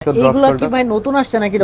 এইগুলো কি ভাই নতুন আসছে নাকি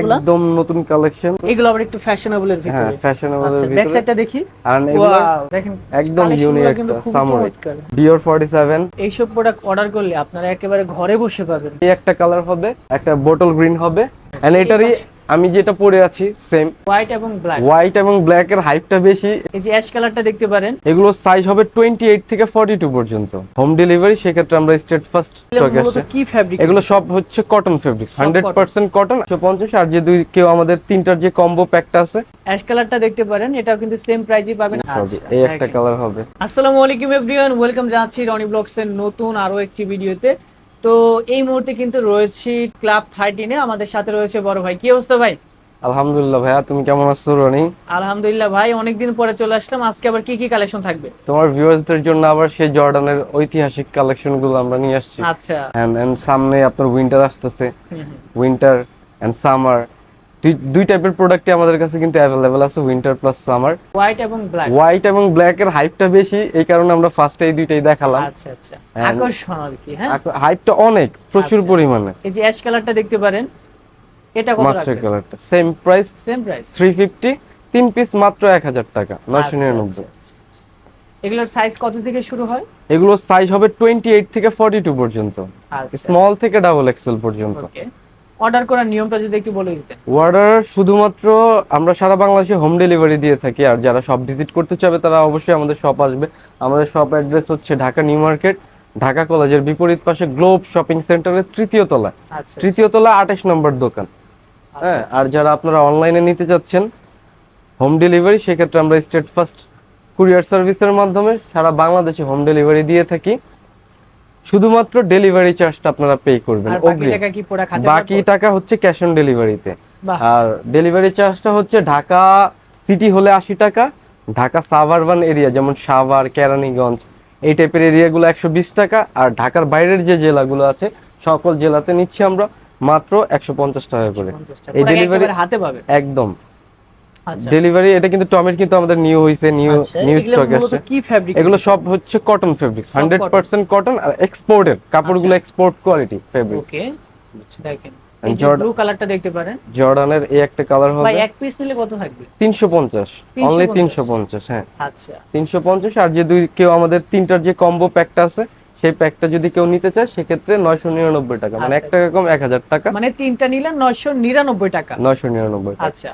একদম নতুন কালেকশন এগুলো আবার একটু ফ্যাশনেবল এর হ্যাঁ ভিতরে। ফ্যাশনেবল আচ্ছা এর ব্যাক সাইডটা দেখি। আর এগুলো দেখেন একদম collection ইউনিক কিন্তু একটা খুব চমৎকার। ডিওর 47 এইসব প্রোডাক্ট অর্ডার করলে আপনারা একেবারে ঘরে বসে পাবেন। এই একটা কালার হবে একটা বোটল গ্রিন হবে। এন্ড এটারই আমি যেটা পরে আছি সেম হোয়াইট এবং ব্ল্যাক হোয়াইট এবং ব্ল্যাক এর হাইপটা বেশি। এই যে অ্যাশ কালারটা দেখতে পারেন। এগুলো সাইজ হবে 28 থেকে 42 পর্যন্ত। হোম ডেলিভারি সেক্ষেত্রে আমরা স্টেট ফার্স্ট স্টকে মূলত কি ফ্যাব্রিক এগুলো? সব হচ্ছে cotton fabric hundred percent cotton পঞ্চাশ। আর যে দুই কেউ আমাদের তিনটার যে কম্বো প্যাকটা আছে। অ্যাশ কালারটা দেখতে পারেন এটাও কিন্তু সেম প্রাইজই পাবেন। আচ্ছা, এই একটা কালার হবে। আসসালামু আলাইকুম এভরিওয়ান ওয়েলকাম জানাচ্ছি রনি ব্লগস এর নতুন আরও একটি ভিডিওতে তো এই মুহূর্তে কিন্তু রয়েছি ক্লাব থার্টিনে। আমাদের সাথে রয়েছে বড় ভাই। কি অবস্থা ভাই? আলহামদুলিল্লাহ ভাইয়া তুমি কেমন আছো রনি? আলহামদুলিল্লাহ ভাই অনেকদিন পরে চলে আসলাম। আজকে আবার কি কি কালেকশন থাকবে? তোমার ভিউয়ার্সদের জন্য আবার সেই জর্ডানের ঐতিহাসিক কালেকশনগুলো আমরা নিয়ে আসছি। আচ্ছা। এন্ড সামনে আপনার উইন্টার আসতেছে। উইন্টার এন্ড সামার দুই টাইপের প্রোডাক্টই আমাদের কাছে কিন্তু অ্যাভেলেবেল আছে উইন্টার প্লাস সামার হোয়াইট এবং ব্ল্যাক হোয়াইট এবং ব্ল্যাক এর হাইপটা বেশি এই কারণে আমরা ফার্স্টে এই দুইটাই দেখালাম। আচ্ছা আচ্ছা। আকর্ষণ আর কি হ্যাঁ? হাইপটা অনেক প্রচুর আচ্ছা। পরিমাণে। এই যে অ্যাশ কালারটা দেখতে পারেন এটা কত মাস্টার কালারটা same price same price three fifty তিন পিস মাত্র এক হাজার টাকা নয়শো নিরানব্বই। আচ্ছা, এগুলোর সাইজ কত থেকে শুরু হয়? এগুলো সাইজ হবে টোয়েন্টি এইট থেকে ফর্টি টু পর্যন্ত। আচ্ছা স্মল থেকে ডাবল এক্সেল পর্যন্ত। ওকে অর্ডার করার নিয়মটা যদি একটু বলে দিতেন। অর্ডার শুধুমাত্র আমরা সারা বাংলাদেশে হোম ডেলিভারি দিয়ে থাকি আর যারা শপ ভিজিট করতে চাবে তারা অবশ্যই আমাদের শপ আসবে। আমাদের শপ অ্যাড্রেস হচ্ছে ঢাকা নিউ মার্কেট ঢাকা কলেজের বিপরীত পাশে গ্লোব শপিং সেন্টারের তৃতীয় তলা আচ্ছা তৃতীয় তলা আঠাশ নম্বর দোকান। হ্যাঁ আর যারা আপনারা অনলাইনে নিতে চাচ্ছেন হোম ডেলিভারি সেক্ষেত্রে আমরা স্টেট ফার্স্ট কুরিয়ার সার্ভিসের মাধ্যমে সারা বাংলাদেশে হোম ডেলিভারি দিয়ে থাকি। শুধুমাত্র ডেলিভারি চার্জটা আপনারা পে করবেন বাকি টাকা হচ্ছে ক্যাশ অন ডেলিভারিতে আর ডেলিভারি চার্জটা হচ্ছে ঢাকা সিটি হলে আশি টাকা ঢাকা সাভারবান এরিয়া যেমন সাভার কেরানীগঞ্জ এই টাইপের এরিয়াগুলো একশো বিশ টাকা। আর ঢাকার বাইরের যে জেলাগুলো আছে সকল জেলাতে নিচ্ছি আমরা মাত্র একশো পঞ্চাশ টাকা করে। 50 এই একেবারে হাতে পাবে। একদম। ডেলিভারি এটা কিন্তু টমের কিন্তু আমাদের নিউ হয়েছে নিউ আচ্ছা নিউ স্টক আসছে। কি ফ্যাব্রিক এগুলো সব হচ্ছে cotton fabric hundred percent cotton আর এক্সপোর্টের কাপড়গুলো এক্সপোর্ট কোয়ালিটি ফেব্রিক ওকে দেখেন। এই যে ব্লু কালারটা দেখতে পারেন। জর্ডানের এই একটা কালার ভাই এক পিস নিলে কত থাকবে? তিনশো পঞ্চাশ 350 অনলি তিনশো পঞ্চাশ হ্যাঁ। আচ্ছা। তিনশো পঞ্চাশ আর যে দুই কেউ আমাদের তিনটার যে কম্বো প্যাকটা আছে সেই প্যাকটা যদি কেউ নিতে চায় সেক্ষেত্রে নয়শো নিরানব্বই টাকা। মানে এক আচ্ছা। টাকা কম এক হাজার টাকা। মানে তিনটা নিলে নয়শো নিরানব্বই টাকা। নয়শো নিরানব্বই আচ্ছা।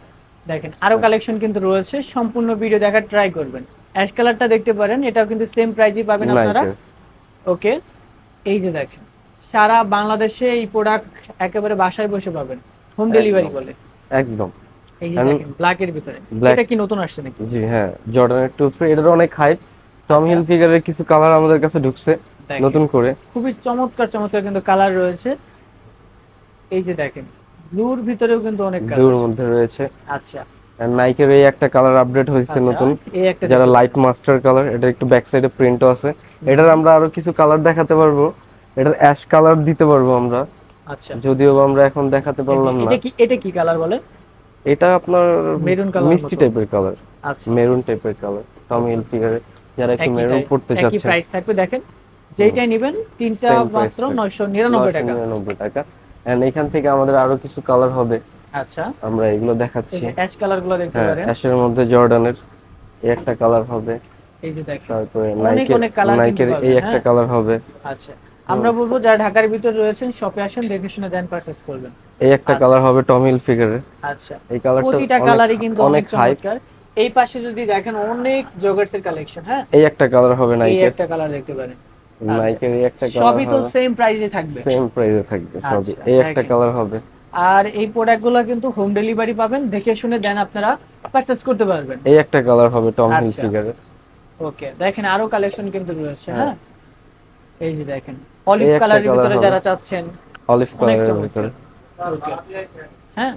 দেখেন আরও কালেকশন কিন্তু রয়েছে সম্পূর্ণ ভিডিও দেখার ট্রাই করবেন। অ্যাশ কালারটা দেখতে পারেন এটাও কিন্তু সেম প্রাইজই পাবেন আপনারা। ওকে এই যে দেখেন সারা বাংলাদেশে এই প্রোডাক্ট একেবারে বাসায় বসে পাবেন হোম ডেলিভারি বলে। একদম। এই যে দেখেন ব্ল্যাক এর ভিতরে। এটা কি নতুন আসছে নাকি? জি হ্যাঁ জর্ডানের টু থ্রি এটার অনেক হাইপ টম। হিল ফিগারের কিছু কালার আমাদের কাছে ঢুকছে নতুন করে। খুবই চমৎকার চমৎকার কিন্তু কালার রয়েছে। এই যে দেখেন ব্লুর ভিতরেও কিন্তু অনেক কালার দুর মধ্যে রয়েছে। আচ্ছা। নাইকের এই একটা কালার আপডেট হয়েছে আচ্ছা, নতুন। যারা লাইট মাস্টার কালার এটা একটু ব্যাক সাইডে প্রিন্টও আছে এটার আমরা আরও কিছু কালার দেখাতে পারব। এটার অ্যাশ কালার দিতে পারব আমরা। আচ্ছা। যদিও আমরা এখন দেখাতে পারলাম না। এটা কি এটা কি কালার বলে? এটা আপনার Maroon colour মিষ্টি টাইপের কালার আচ্ছা। মেরুন টাইপের কালার টম হিল ফিগারে যারা একটু মেরুন পড়তে একই প্রাইস থাকবে। দেখেন যেইটাই নেবেন তিনটা মাত্র থাকবে। নয়শো নিরানব্বই টাকা। নিরানব্বই টাকা। এন্ড এখান থেকে আমাদের আরও কিছু কালার হবে। আচ্ছা। আমরা এগুলো দেখাচ্ছি। অ্যাশ কালারগুলো দেখতে হ্যাঁ পারেন। অ্যাশের মধ্যে জর্ডানের এই একটা কালার হবে। এই যে দেখেন তারপরে অনেক নাইকের এই একটা হ্যাঁ। কালার হবে। আচ্ছা আমরা বলব যারা ঢাকার ভিতরে রয়েছেন শপে আসেন দেখে শুনে দেন পারচেজ করবেন। এই একটা কালার হবে টম হিল ফিগারের আচ্ছা এই কালারটা প্রতিটা কালারই কিন্তু অনেক চমৎকার। এই পাশে যদি দেখেন অনেক জগার্স এর কালেকশন হ্যাঁ? এই একটা কালার হবে এই একটা কালার দেখতে পারেন। নাইকের এই একটা কালার সবই তো সেম প্রাইসে থাকবে। সেম প্রাইসে থাকবে সবই। আচ্ছা, এই একটা কালার হবে। আর এই প্রোডাক্টগুলো কিন্তু হোম ডেলিভারি পাবেন দেখে শুনে দেন আপনারা পারচেজ করতে পারবেন। এই একটা কালার হবে টম হিল আচ্ছা। ওকে দেখেন আরও কালেকশন কিন্তু রয়েছে হ্যাঁ। হ্যাঁ? এই যে দেখেন অলিভ কালারের ভিতরে যারা চাচ্ছেন অলিভ কালারের ভিতরে। ওকে হ্যাঁ?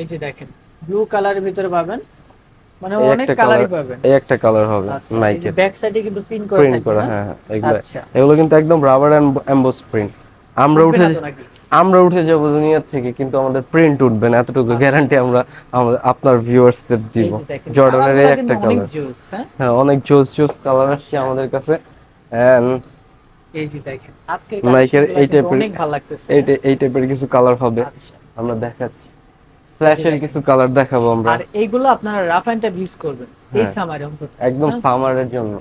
এই যে দেখেন ব্লু কালারের ভিতরে পাবেন। মানে অনেক কালারই কালার পাবেন। এই একটা কালার হবে আচ্ছা নাইকের ব্যাক সাইডে কিন্তু পিন করা প্রিন্ট করা হ্যাঁ হ্যাঁ এগুলো আচ্ছা। এগুলো কিন্তু একদম রাবার এমবোস প্রিন্ট আমরা উঠে? আমরা উঠে যাব দুনিয়া থেকে কিন্তু আমাদের প্রিন্ট উঠবে না। এতটুকু গ্যারান্টি আমরা আপনার ভিউয়ার্সদের দিব। জর্ডানের এই একটা কালার হ্যাঁ? হ্যাঁ অনেক জোস জোস কালার আসছে আমাদের কাছে। এন্ড এই যে দেখেন আজকের নাইকের এই type-এর- অনেক ভালো লাগতেছে এই টাইপের কিছু কালার হবে। আচ্ছা। আমরা দেখাচ্ছি। ফ্ল্যাশের কিছু কালার দেখাবো আমরা। আর এইগুলো আপনারা রাফ টাইপ ইউজ করবেন। এই হ্যাঁ। সামারে একদম হ্যাঁ? সামারের জন্য।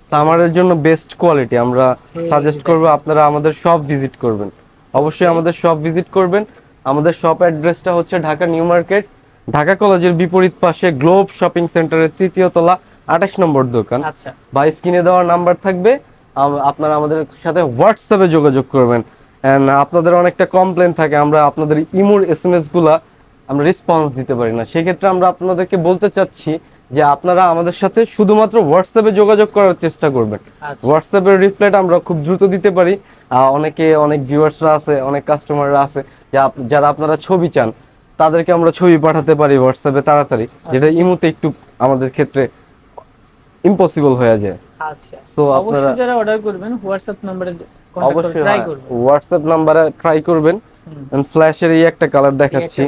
সামারের জন্য বেস্ট কোয়ালিটি আমরা সাজেস্ট করব আপনারা আমাদের সব ভিজিট করবেন। অবশ্যই আমাদের সব ভিজিট করবেন। আমাদের শপ অ্যাড্রেসটা হচ্ছে ঢাকা নিউ মার্কেট ঢাকা কলেজের বিপরীত পাশে গ্লোব শপিং সেন্টারের তৃতীয় তলা আঠাশ নম্বর দোকান। আচ্ছা। বা স্ক্রিনে দেওয়ার নাম্বার থাকবে। আপনারা আমাদের সাথে হোয়াটসঅ্যাপে যোগাযোগ করবেন। এন্ড আপনাদের অনেকটা কমপ্লেন থাকে। আমরা আপনাদের ইমোর এস এম এসগুলা আমরা রেসপন্স দিতে পারি না। সেক্ষেত্রে আমরা আপনাদেরকে বলতে চাচ্ছি যে আপনারা আমাদের সাথে শুধুমাত্র হোয়াটসঅ্যাপে যোগাযোগ করার চেষ্টা করবেন। আচ্ছা। হোয়াটসঅ্যাপের রিপ্লাইটা আমরা খুব দ্রুত দিতে পারি। অনেকে অনেক ভিউয়ার্সরা আছে অনেক কাস্টমাররা আছে যারা আপনারা ছবি চান তাদেরকে আমরা ছবি পাঠাতে পারি হোয়াটসঅ্যাপে তাড়াতাড়ি যেটা ইমোতে একটু আমাদের ক্ষেত্রে ইম্পসিবল হয়ে যায়। আচ্ছা। অবশ্যই আপনারা- যারা অর্ডার করবেন হোয়াটসঅ্যাপ নম্বরে অবশ্যই করবেন। হোয়াটসঅ্যাপ নাম্বারে ট্রাই করবেন। ফ্ল্যাশের এই একটা কালার দেখাচ্ছি।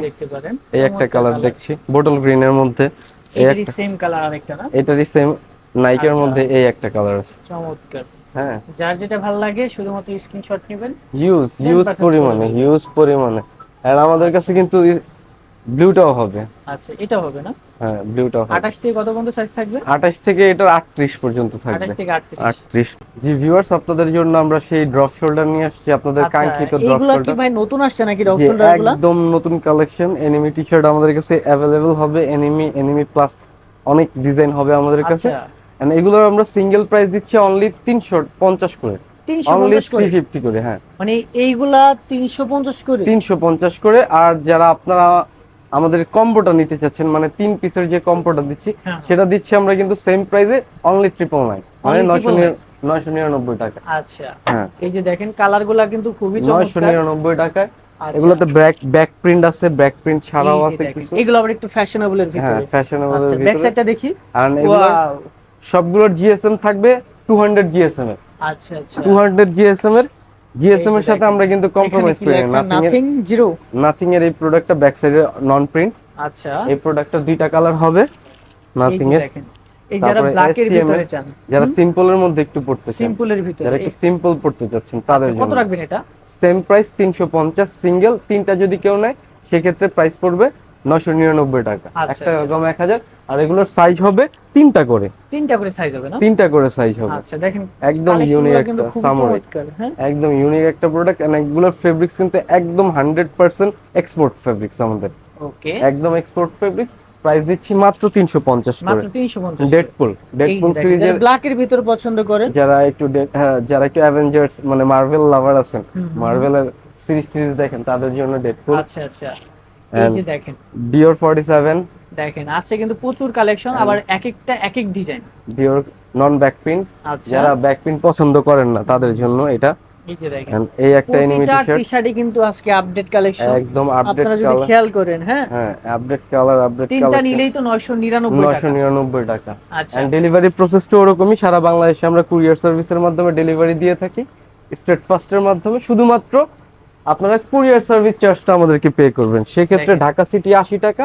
এই একটা কালার দেখছি। বোটল গ্রিনের মধ্যে। এই এটারই একটা সেম কালার আরেকটা না? এটারই সেম নাইকের আচ্ছা। মধ্যে এই একটা কালার আছে। চমৎকার। হ্যাঁ। যার যেটা ভালো লাগে শুধুমাত্র স্ক্রিনশট নেবেন। ইউজ ইউজ পরিমাণে ইউজ পরিমাণে। আর আমাদের কাছে কিন্তু ব্লুটাও হবে। আচ্ছা এটা হবে না? হ্যাঁ ব্লুটাও হবে। আঠাশ থেকে কত পর্যন্ত সাইজ থাকবে? আঠাশ থেকে এটার আটত্রিশ পর্যন্ত আঠাশ থাকবে থেকে আটত্রিশ। আটত্রিশ। জি ভিউয়ার্স আপনাদের জন্য আমরা সেই ড্রপ শোল্ডার নিয়ে আসছি। আপনাদের আচ্ছা কাঙ্ক্ষিত ড্রপ এইগুলা কি ভাই নতুন আসছে নাকি জি, রকশনটারগুলা একদম নতুন কালেকশন এনিমি টি শার্ট আমাদের কাছে অ্যাভেলেবল হবে। এনিমি এনিমি প্লাস অনেক ডিজাইন হবে আমাদের কাছে। আচ্ছা। এন্ড এগুলো আমরা সিঙ্গেল প্রাইস দিচ্ছি অনলি তিনশো পঞ্চাশ করে। করে? করে হ্যাঁ। মানে এইগুলা করে। আর যারা আপনারা আমাদের কম্বোটা নিতে চাচ্ছেন মানে তিন পিসের যে কম্বোটা দিচ্ছি হ্যাঁ। সেটা দিচ্ছি আমরা কিন্তু সেম প্রাইসে অনলি ট্রিপল নাইন মানে নয়শো নয়শো নিরানব্বই টাকা। আচ্ছা। হ্যাঁ। এই যে দেখেন কালারগুলা কিন্তু খুবই নয়শো নিরানব্বই টাকায়। আচ্ছা। এগুলোতে ব্যাক ব্যাক প্রিন্ট আছে ব্যাক প্রিন্ট ছাড়াও আছে কিছু। এগুলো আবার একটু ফ্যাশনেবলের হ্যাঁ ভিতরে। ফ্যাশনেবল আচ্ছা ব্যাক সাইডটা দেখি। আর এগুলো সবগুলোর জিএসএম থাকবে টু হান্ড্রেড জিএসএম এর আচ্ছা আচ্ছা। টু হান্ড্রেড জিএসএম এর জিএসএম এর সাথে আমরা কিন্তু কম্প্রোমাইজ করি না। নাথিং জিরো নাথিং এর এই প্রোডাক্টটা ব্যাক সাইডে নন প্রিন্ট আচ্ছা। এই প্রোডাক্টটা দুইটা কালার হবে। নাথিং এর। এই যারা ব্ল্যাকের STM ভিতরে চান যারা সিম্পলের মধ্যে একটু পড়তে চান সিম্পলের ভিতরে। যারা একটু সিম্পল পড়তে চাচ্ছেন তাদের আচ্ছা, কত জন্য। রাখবেন এটা? সেম প্রাইস তিনশো পঞ্চাশ সিঙ্গেল তিনটা যদি কেউ নেয় সেক্ষেত্রে প্রাইস পড়বে নশো নিরানব্বই টাকা। আচ্ছা, এক টাকা আচ্ছা। কম এক হাজার আর এগুলোর সাইজ হবে তিনটা করে। তিনটা করে সাইজ হবে না? তিনটা করে সাইজ হবে। আচ্ছা দেখেন একদম কিন্তু একটা। চমৎকার হ্যাঁ? একদম ইউনিক একটা প্রোডাক্ট এন্ড এগুলোর ফেব্রিক্স কিন্তু একদম হান্ড্রেড পার্সেন্ট এক্সপোর্ট ফেব্রিক্স আমাদের। ওকে একদম এক্সপোর্ট ফেব্রিক্স প্রাইস দিচ্ছি মাত্র তিনশো পঞ্চাশ করে। মাত্র 350 ডেডপুল ডেডপুল সিরিজের ব্ল্যাকের ভিতর পছন্দ করেন যারা একটু হ্যাঁ, যারা একটু অ্যাভেঞ্জার্স মানে মার্ভেল লাভার আছেন মার্ভেলের সিরিজ টিরিজ দেখেন তাদের জন্য ডেডপুল আচ্ছা আচ্ছা। এই দেখেন। ডিওর ফর্টি সেভেন দেখেন আছে কিন্তু প্রচুর কালেকশন আবার এক একটা এক এক design Dior non back print আচ্ছা। যারা ব্যাক প্রিন্ট পছন্দ করেন না তাদের জন্য এটা। এই যে দেখেন। And এই একটা এনিমি টি শার্ট কিন্তু আজকে আপডেট কালেকশন একদম আপডেট আপনারা যদি খেয়াল করেন হ্যাঁ? হ্যাঁ আপডেট কালার আপডেট তিনটা নিলেই তো 999 নয়শো টাকা। নিরানব্বই টাকা। আচ্ছা। এন্ড ডেলিভারি প্রসেসটা ওরকমই সারা বাংলাদেশে আমরা কুরিয়ার সার্ভিসের মাধ্যমে ডেলিভারি দিয়ে থাকি। স্টেট ফাস্টের মাধ্যমে শুধুমাত্র আপনারা কুরিয়ার সার্ভিস চার্জটা আমাদেরকে পে করবেন। সেক্ষেত্রে ঢাকা সিটি আশি টাকা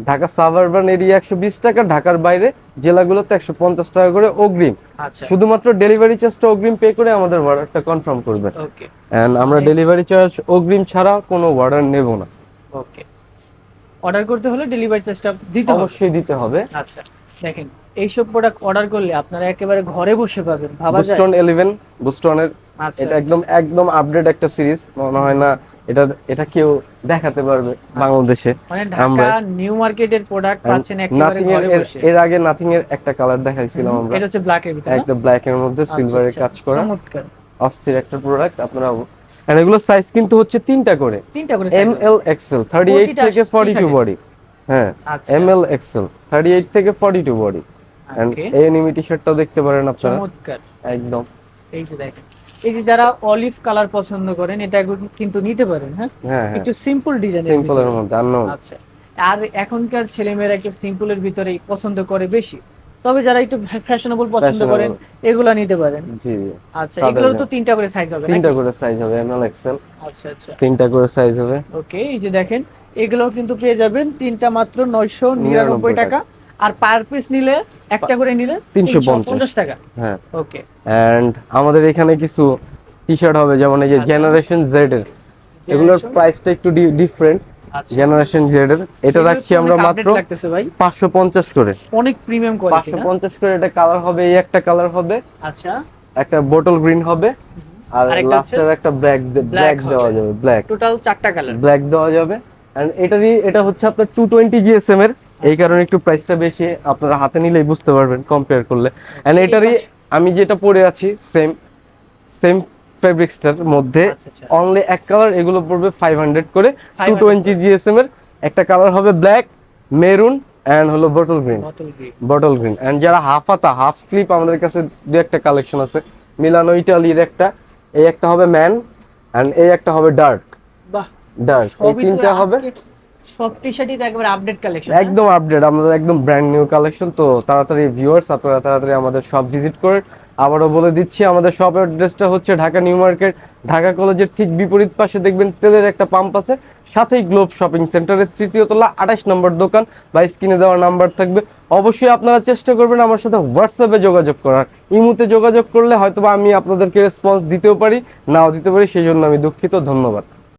ঢাকা সাবারবান এরিয়া একশো বিশ টাকা ঢাকার বাইরে জেলাগুলোতে একশো পঞ্চাশ টাকা করে অগ্রিম। আচ্ছা। শুধুমাত্র ডেলিভারি চার্জটা অগ্রিম পে করে আমাদের অর্ডারটা কনফার্ম করবেন। অ্যান্ড আমরা ডেলিভারি চার্জ অগ্রিম ছাড়া কোনো অর্ডার নেব না। ওকে অর্ডার করতে হলে ডেলিভারি চার্জটা দিতে অবশ্যই দিতে হবে। আচ্ছা। দেখেন এইসব প্রোডাক্ট অর্ডার করলে আপনারা একেবারে ঘরে বসে পাবেন ভাবা যায়। বুস্টন ইলেভেন বুস্টনের এটা একদম একদম আপডেট একটা সিরিজ মনে হয় না এটা এটা কেউ দেখাতে পারবে বাংলাদেশে। মানে আমরা- নিউ মার্কেটের প্রোডাক্ট পাচ্ছেন একেবারে ঘরে বসে। এর আগে নাথিং এর একটা কালার দেখাইছিলাম আমরা। এটা হচ্ছে ব্ল্যাক এর ভিতরে একদম ব্ল্যাক এর মধ্যে আচ্ছা, সিলভারের আচ্ছা। কাজ করা। চমৎকার। অস্থির একটা প্রোডাক্ট আপনারা আর এগুলো সাইজ কিন্তু হচ্ছে তিনটা করে। তিনটা করে M L XL thirty eight প্রতিটা থেকে ফর্টি টু t-shirt-এ? বডি হ্যাঁ আচ্ছা। M L XL thirty eight থেকে ফর্টি টু বডি এন্ড এই এনিমি টি শার্টটাও দেখতে পারেন আপনারা। চমৎকার। একদম। এই যে দেখেন। এই যে যারা অলিভ কালার পছন্দ করেন এটা কিন্তু নিতে পারেন হ্যাঁ? হ্যাঁ হ্যাঁ। একটু সিম্পল সিম্পলের মধ্যে আচ্ছা। আর এখনকার ছেলেমেয়েরা একটু সিম্পলের ভিতরে পছন্দ করে বেশি। তবে যারা একটু ফ্যাশনেবল পছন্দ করেন এগুলা নিতে পারেন। জি আচ্ছা এগুলোর তো তিনটা করে সাইজ হবে তিনটা করে সাইজ হবে এম এল এক্সেল আচ্ছা আচ্ছা। তিনটা করে সাইজ হবে। ওকে এই যে দেখেন এগুলো কিন্তু পেয়ে যাবেন তিনটা মাত্র নয়শো নিরানব্বই টাকা। আর পার পিস নিলে একটা করে নিলে 350 পঞ্চাশ। টাকা। হ্যাঁ। ওকে এন্ড আমাদের এখানে কিছু টি শার্ট হবে যেমন এই যে আচ্ছা। জেনারেশন জেড এর। এগুলোর প্রাইসটা একটু ডিফারেন্ট আচ্ছা। জেনারেশন জেড এর। এটা রাখছি আমরা মাত্র update লাগতেছে ভাই? পাঁচশো পঞ্চাশ করে। অনেক প্রিমিয়াম কোয়ালিটি পাঁচশো পঞ্চাশ করে এটা কালার হবে এই একটা কালার হবে। আচ্ছা। একটা বোটল গ্রিন হবে। আর লাস্টের একটা ব্ল্যাক ব্ল্যাক দেওয়া যাবে ব্ল্যাক টোটাল চারটা কালার ব্ল্যাক দেওয়া যাবে। এন্ড এটারই এটা হচ্ছে আপনার টু টোয়েন্টি জিএসএম এর এই কারণে একটু প্রাইসটা বেশি আপনারা হাতে নিলেই বুঝতে পারবেন কম্পেয়ার করলে। এন্ড এটারই আমি যেটা পরে আছি সেম সেম ফেব্রিক্সটার মধ্যে আচ্ছা, আচ্ছা। অনলি এক কালার এগুলো পড়বে ফাইভ হান্ড্রেড করে। টু টোয়েন্টি জিএসএম এর একটা কালার হবে ব্ল্যাক মেরুন এন্ড হলো bottle green bottle green and যারা হাফ হাতা হাফ স্লিপ আমাদের কাছে দু একটা কালেকশন আছে। মিলানো ইটালির একটা এই একটা হবে ম্যান এন্ড এই একটা হবে ডার্ক বাহ ডার্ক এই তিনটা হবে সব টি শার্টই তো একবার আপডেট কালেকশন একদম আপডেট আমাদের একদম ব্র্যান্ড নিউ কালেকশন তো তাড়াতাড়ি ভিউয়ার্স আপনারা তাড়াতাড়ি আমাদের শপ ভিজিট করেন আবারও বলে দিচ্ছি, আমাদের অ্যাড্রেসটা হচ্ছে ঢাকা নিউ মার্কেট, ঢাকা কলেজের ঠিক বিপরীত পাশে দেখবেন তেলের একটা পাম্প আছে, সাথেই গ্লোব শপিং সেন্টারের তৃতীয় তলা, আঠাশ নম্বর দোকান, বা স্ক্রিনে দেওয়া নাম্বার থাকবে। অবশ্যই আপনারা চেষ্টা করবেন আমার সাথে হোয়াটসঅ্যাপে যোগাযোগ করার। ইমুতে যোগাযোগ করলে হয়তোবা আমি আপনাদেরকে রেসপন্স দিতেও পারি, নাও দিতে পারি, সেই জন্য আমি দুঃখিত, ধন্যবাদ।